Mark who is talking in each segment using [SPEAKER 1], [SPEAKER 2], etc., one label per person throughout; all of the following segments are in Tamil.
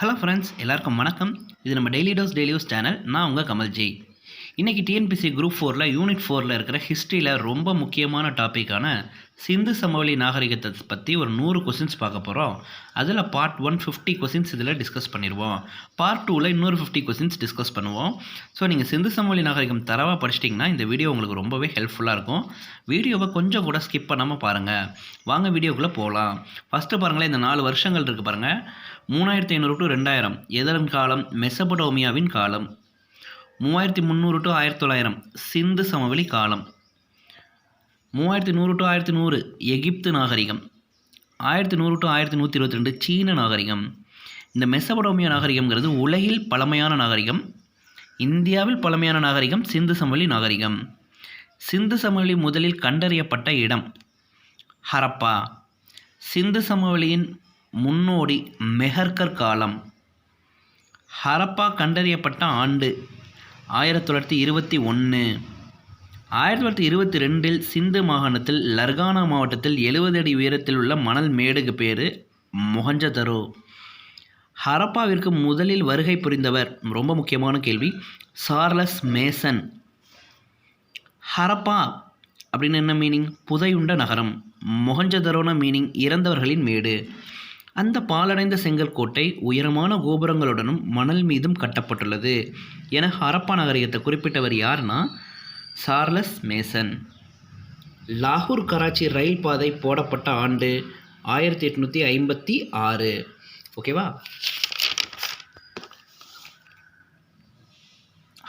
[SPEAKER 1] ஹலோ ஃப்ரெண்ட்ஸ் எல்லாருக்கும் வணக்கம். இது நம்ம டெய்லி டோஸ் டெய்லியூஸ் சேனல் நான் உங்கள் கமல்ஜி இன்றைக்கி டிஎன்பிசி குரூப் ஃபோரில் யூனிட் ஃபோரில் இருக்கிற ஹிஸ்ட்ரியில் ரொம்ப முக்கியமான டாப்பிக்கான சிந்து சமவெளி நாகரிகத்தை பற்றி ஒரு நூறு கொஸ்டின்ஸ் பார்க்க போகிறோம் அதில் பார்ட் ஒன் ஃபிஃப்டி கொஸ்டின்ஸ் இதில் டிஸ்கஸ் பண்ணிடுவோம். பார்ட் டூவில் இன்னொரு ஃபிஃப்டி கொஸ்டின்ஸ் டிஸ்கஸ் பண்ணுவோம். ஸோ நீங்கள் சிந்து சமவெளி நாகரிகம் தரவாக படிச்சிட்டிங்கன்னா இந்த வீடியோ உங்களுக்கு ரொம்பவே ஹெல்ப்ஃபுல்லாக இருக்கும். வீடியோவை கொஞ்சம் கூட ஸ்கிப் பண்ணாமல் பாருங்கள் வாங்க வீடியோக்குள்ளே போகலாம் ஃபஸ்ட்டு பாருங்களேன் இந்த நாலு வருஷங்கள் இருக்குது பாருங்கள் மூணாயிரத்தி ஐநூறு டு ரெண்டாயிரம். எதன் காலம்? மெசபடோமியாவின் காலம். மூவாயிரத்தி முந்நூறு டு ஆயிரத்தி தொள்ளாயிரம். சிந்து சமவெளி காலம். மூவாயிரத்தி நூறு டு ஆயிரத்தி நூறு எகிப்து நாகரிகம். ஆயிரத்தி நூறு டு ஆயிரத்தி நூற்றி இருபத்தி ரெண்டு சீன நாகரிகம். இந்த மெசபடோமியா நாகரிகம்ங்கிறது உலகில் பழமையான நாகரிகம். இந்தியாவில் பழமையான நாகரிகம் சிந்து சமவெளி நாகரிகம். சிந்து சமவெளி முதலில் கண்டறியப்பட்ட இடம் ஹரப்பா. சிந்து சமவெளியின் முன்னோடி மெஹர்கர் காலம். ஹரப்பா கண்டறியப்பட்ட ஆண்டு ஆயிரத்தி தொள்ளாயிரத்தி இருபத்தி ஒன்று. ஆயிரத்தி தொள்ளாயிரத்தி இருபத்தி ரெண்டில் சிந்து மாகாணத்தில் லர்கானா மாவட்டத்தில் எழுபது அடி உயரத்தில் உள்ள மணல் மேடுக்கு பேர் மொஹஞ்சதரோ. ஹரப்பாவிற்கு முதலில் வருகை புரிந்தவர் ரொம்ப முக்கியமான கேள்வி சார்லஸ் மேசன். ஹரப்பா அப்படின்னு என்ன மீனிங் புதையுண்ட நகரம். மொஹஞ்சதரோன மீனிங் இறந்தவர்களின் மேடு. அந்த பாலடைந்த செங்கல் கோட்டை உயரமான கோபுரங்களுடனும் மணல் மீதும் கட்டப்பட்டுள்ளது என ஹரப்பா நகரியத்தை குறிப்பிட்டவர் யாருன்னா சார்லஸ் மேசன். லாகூர் கராச்சி ரயில் பாதை போடப்பட்ட ஆண்டு ஆயிரத்தி எட்நூற்றி ஐம்பத்தி ஆறு. ஓகேவா?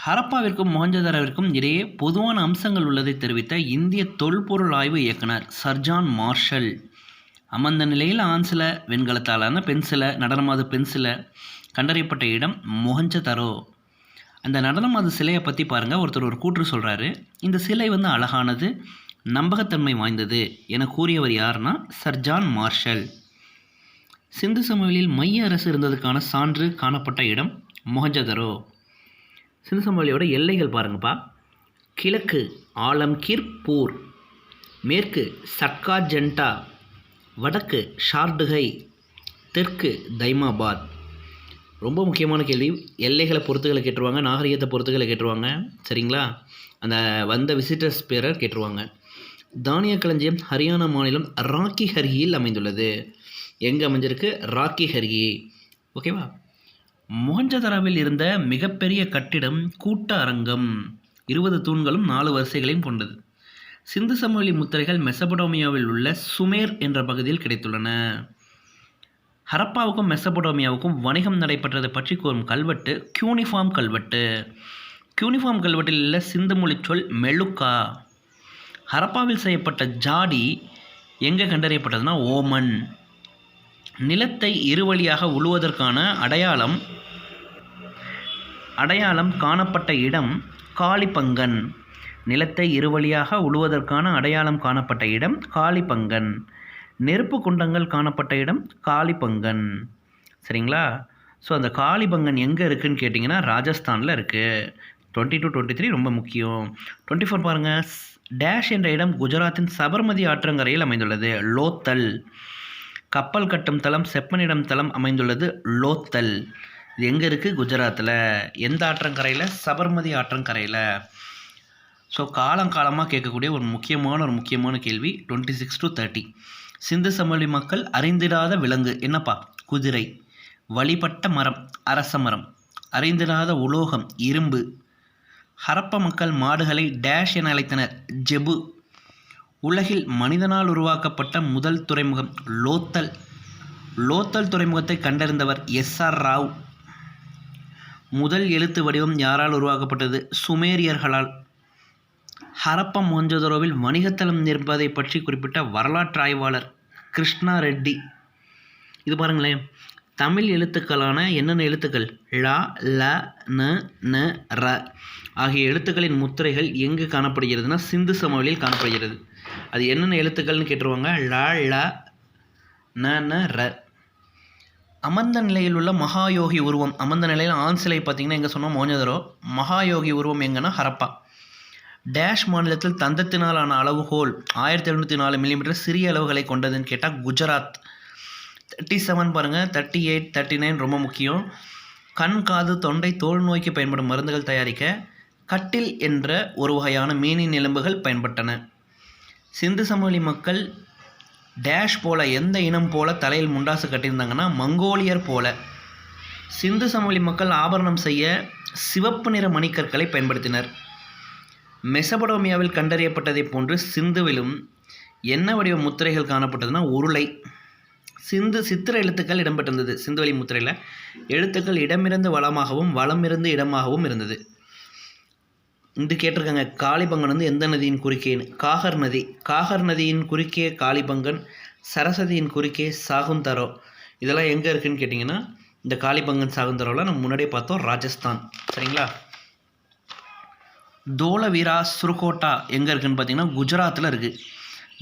[SPEAKER 1] ஹரப்பாவிற்கும் மொஹஞ்சதாரோவிற்கும் இடையே பொதுவான அம்சங்கள் உள்ளதை தெரிவித்த இந்திய தொல்பொருள் ஆய்வு இயக்குனர் சர்ஜான் மார்ஷல். அமர்ந்த நிலையில் ஆன்சில வெண்கலத்தாலான பென்சிலை நடனமாத பென்சிலை கண்டறியப்பட்ட இடம் மொஹஞ்சதரோ. அந்த நடனமாத சிலையை பற்றி பாருங்கள் ஒருத்தர் ஒரு கூற்று சொல்கிறாரு இந்த சிலை வந்து அழகானது நம்பகத்தன்மை வாய்ந்தது என கூறியவர் யாருன்னா சர்ஜான் மார்ஷல். சிந்து சமவெளியில் மைய அரசு இருந்ததுக்கான சான்று காணப்பட்ட இடம் மொஹஞ்சதரோ. சிந்து சமவெளியோட எல்லைகள் பாருங்கப்பா. கிழக்கு ஆலம்கீர் பூர் மேற்கு சட்கா ஜென்டா வடக்கு ஷார்டுகை தெற்கு தைமாபாத். ரொம்ப முக்கியமான கேள்வி. எல்லைகளை பொறுத்துகளை கேட்டுருவாங்க நாகரிகத்தை பொறுத்துகளை கேட்டுருவாங்க சரிங்களா? அந்த வந்த விசிட்டர்ஸ் பேரை கேட்டுருவாங்க. தானிய களஞ்சியம் ஹரியானா மாநிலம் ராக்கி ஹரியில் அமைந்துள்ளது. எங்கே அமைஞ்சிருக்கு? ராக்கி ஹரி ஓகேவா? மோஞ்சதராவில் இருந்த மிகப்பெரிய கட்டிடம் கூட்ட அரங்கம். இருபது தூண்களும் நாலு வரிசைகளையும் கொண்டது. சிந்து சமவெளி முத்திரைகள் மெசபடோமியாவில் உள்ள சுமேர் என்ற பகுதியில் கிடைத்துள்ளன. ஹரப்பாவுக்கும் மெசபடோமியாவுக்கும் வணிகம் நடைபெற்றதை பற்றி கூறும் கல்வெட்டு கியூனிஃபார்ம் கல்வெட்டு. கியூனிஃபார்ம் கல்வெட்டில் உள்ள சிந்து மொழி சொல் மெலுக்கா. ஹரப்பாவில் செய்யப்பட்ட ஜாடி எங்கே கண்டறியப்பட்டதுன்னா ஓமன். நிலத்தை இருவழியாக உழுவதற்கான அடையாளம் அடையாளம் காணப்பட்ட இடம் காளிப்பங்கன். நிலத்தை இருவழியாக உழுவதற்கான அடையாளம் காணப்பட்ட இடம் காளிபங்கன் நெருப்பு குண்டங்கள் காணப்பட்ட இடம் காளிபங்கன் சரிங்களா? ஸோ அந்த காளிபங்கன் எங்கே இருக்குதுன்னு கேட்டிங்கன்னா ராஜஸ்தானில் இருக்குது டுவெண்ட்டி டூ டுவெண்ட்டி த்ரீ ரொம்ப முக்கியம். டுவெண்ட்டி ஃபோர் பாருங்கள் டேஷ் என்ற இடம் குஜராத்தின் சபர்மதி ஆற்றங்கரையில் அமைந்துள்ளது. லோத்தல். கப்பல் கட்டும் தளம் செப்பனிடம் தளம் அமைந்துள்ளது. லோத்தல். இது எங்கே இருக்குது குஜராத்தில் எந்த ஆற்றங்கரையில்? சபர்மதி ஆற்றங்கரையில். ஸோ காலங்காலமாக கேட்கக்கூடிய ஒரு முக்கியமான ஒரு முக்கியமான கேள்வி twenty six to thirty Sindhu சமவெளி மக்கள் அறிந்திடாத விலங்கு என்னப்பா? குதிரை. வழிபட்ட மரம் அரச மரம். அறிந்திடாத உலோகம் இரும்பு. ஹரப்ப மக்கள் மாடுகளை டேஷ் என அழைத்தனர். ஜெபு. உலகில் மனிதனால் உருவாக்கப்பட்ட முதல் துறைமுகம் லோத்தல். லோத்தல் துறைமுகத்தை கண்டறிந்தவர் எஸ் ஆர் ராவ். முதல் எழுத்து வடிவம் யாரால் உருவாக்கப்பட்டது? சுமேரியர்களால். ஹரப்பம் மொஞ்சதுரோவில் வணிகத்தளம் நிற்பதை பற்றி குறிப்பிட்ட வரலாற்று ஆய்வாளர் கிருஷ்ணா ரெட்டி. இது பாருங்களேன். தமிழ் எழுத்துக்களான என்னென்ன எழுத்துக்கள்? ழ ல ந ந ர ஆகிய எழுத்துக்களின் முத்திரைகள் எங்கு காணப்படுகிறதுனா சிந்து சமவெளியில் காணப்படுகிறது. அது என்னென்ன எழுத்துக்கள்னு கேட்டுருவாங்க? ழ ல ந ந ர. அமர்ந்த நிலையில் உள்ள மகாயோகி உருவம் அமர்ந்த நிலையில் ஆண் சிலை பார்த்தீங்கன்னா எங்கே சொன்னோம்? மோஞ்சதரோ. மகாயோகி உருவம் எங்கன்னா ஹரப்பா. டேஷ் மாநிலத்தில் தந்தத்தினாலான அளவுகோல் ஆயிரத்தி எழுநூற்றி நாலு மில்லிமீட்டர் சிறிய அளவுகளை கொண்டதுன்னு கேட்டால் குஜராத். தேர்ட்டி செவன் பாருங்கள் தேர்ட்டி எயிட் தேர்ட்டி நைன் ரொம்ப முக்கியம். கண் காது தொண்டை தோல் நோய்க்கு பயன்படும் மருந்துகள் தயாரிக்க கட்டில் என்ற ஒரு வகையான மீனின் எலும்புகள் பயன்பட்டன. சிந்து சமவெளி மக்கள் டேஷ் போல எந்த இனம் போல தலையில் முண்டாசு கட்டியிருந்தாங்கன்னா மங்கோலியர் போல. சிந்து சமவெளி மக்கள் ஆபரணம் செய்ய சிவப்பு நிற மணிக்கற்களை பயன்படுத்தினர். மெசபடோமியாவில் கண்டறியப்பட்டதைப் போன்று சிந்துவிலும் என்ன வடிவ முத்திரைகள் காணப்பட்டதுன்னா உருளை. சிந்து சித்திர எழுத்துக்கள் இடம்பெற்றிருந்தது. சிந்துவெளி முத்திரையில் எழுத்துக்கள் இடமிருந்து வளமாகவும் வளமிருந்து இடமாகவும் இருந்தது. இது கேட்டிருக்காங்க காளிபங்கன் வந்து எந்த நதியின் குறுக்கேன்னு காகர் நதி. காகர் நதியின் குறுக்கே காளிபங்கன் சரஸ்வதியின் குறுக்கே சாகுந்தரோ. இதெல்லாம் எங்கே இருக்குதுன்னு கேட்டிங்கன்னா இந்த காளிபங்கன் சாகுந்தரோவில் நம்ம முன்னாடியே பார்த்தோம் ராஜஸ்தான். சரிங்களா? தோலவீரா சுருகோட்டா எங்கே இருக்குன்னு பார்த்தீங்கன்னா குஜராத்தில் இருக்குது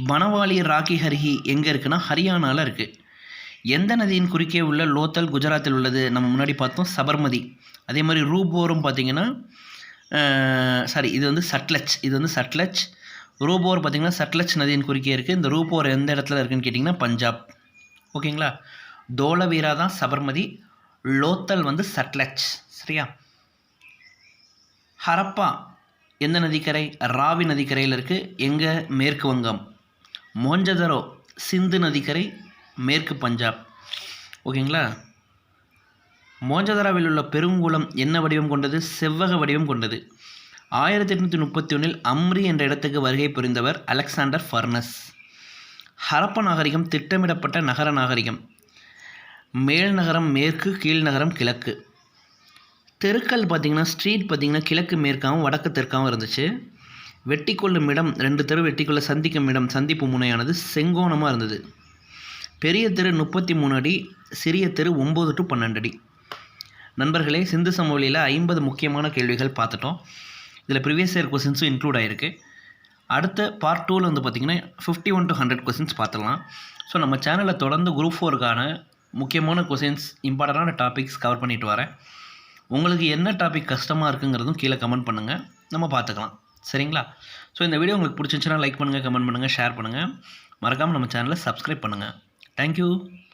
[SPEAKER 1] பனவாலி ராக்கி ஹரிஹி எங்கே இருக்குன்னா ஹரியானாவில் இருக்குது எந்த நதியின் குறுக்கே உள்ள லோத்தல் குஜராத்தில் உள்ளது? நம்ம முன்னாடி பார்த்தோம் சபர்மதி. அதே மாதிரி ரூபோரும் பார்த்தீங்கன்னா சாரி இது வந்து சட்லச் இது வந்து சட்லச் ரூபோர் பார்த்தீங்கன்னா சட்லச் நதியின் குறுக்கே இருக்குது இந்த ரூபோர் எந்த இடத்துல இருக்குன்னு கேட்டிங்கன்னா பஞ்சாப். ஓகேங்களா? தோலவீரா தான் சபர்மதி. லோத்தல் வந்து சட்லச் சரியா? ஹரப்பா. எந்த நதிக்கரை? ராவி நதிக்கரையில் இருக்குது எங்கே? மேற்கு வங்கம். மோஞ்சதரோ சிந்து நதிக்கரை மேற்கு பஞ்சாப். ஓகேங்களா? மோஞ்சதராவில் உள்ள பெருங்குளம் என்ன வடிவம் கொண்டது? செவ்வக வடிவம் கொண்டது. ஆயிரத்தி எட்நூற்றி முப்பத்தி ஒன்றில் அம்ரி என்ற இடத்துக்கு வருகை புரிந்தவர் அலெக்சாண்டர் ஃபர்னஸ். ஹரப்ப நாகரிகம் திட்டமிடப்பட்ட நகர நாகரிகம். மேல் நகரம் மேற்கு கீழ் நகரம் கிழக்கு. தெருக்கள் பார்த்திங்கன்னா ஸ்ட்ரீட் பார்த்திங்கன்னா கிழக்கு மேற்காகவும் வடக்கு தெற்காகவும் இருந்துச்சு. வெட்டிக்கொள்ளும் இடம் ரெண்டு தெரு வெட்டிக்கொள்ள சந்திக்கும் இடம் சந்திப்பு முனையானது செங்கோணமாக இருந்தது. பெரிய தெரு முப்பத்தி மூணு அடி சிறிய தெரு ஒம்பது டு பன்னெண்டு அடி. நண்பர்களே சிந்து சமவெளியில் ஐம்பது முக்கியமான கேள்விகள் பார்த்துட்டோம். இதில் ப்ரீவியஸ் இயர் கொஸ்டின்ஸும் இன்க்ளூட் ஆகிருக்கு அடுத்த பார்ட் டூவில் வந்து பார்த்திங்கன்னா fifty one to hundred questions பார்த்துடலாம். ஸோ நம்ம சேனலில் தொடர்ந்து குரூப் ஃபோருக்கான முக்கியமான கொஸ்டின்ஸ் இம்பார்ட்டண்டான டாபிக்ஸ் கவர் பண்ணிட்டு வரேன். உங்களுக்கு என்ன டாபிக் கஷ்டமாக இருக்குங்கிறதும் கீழே கமெண்ட் பண்ணுங்கள் நம்ம பார்த்துக்கலாம். சரிங்களா? ஸோ இந்த வீடியோ உங்களுக்கு பிடிச்சிருந்துச்சுன்னா லைக் பண்ணுங்கள் கமெண்ட் பண்ணுங்கள் ஷேர் பண்ணுங்கள் மறக்காமல் நம்ம சேனலை சப்ஸ்கிரைப் பண்ணுங்கள் தேங்க்யூ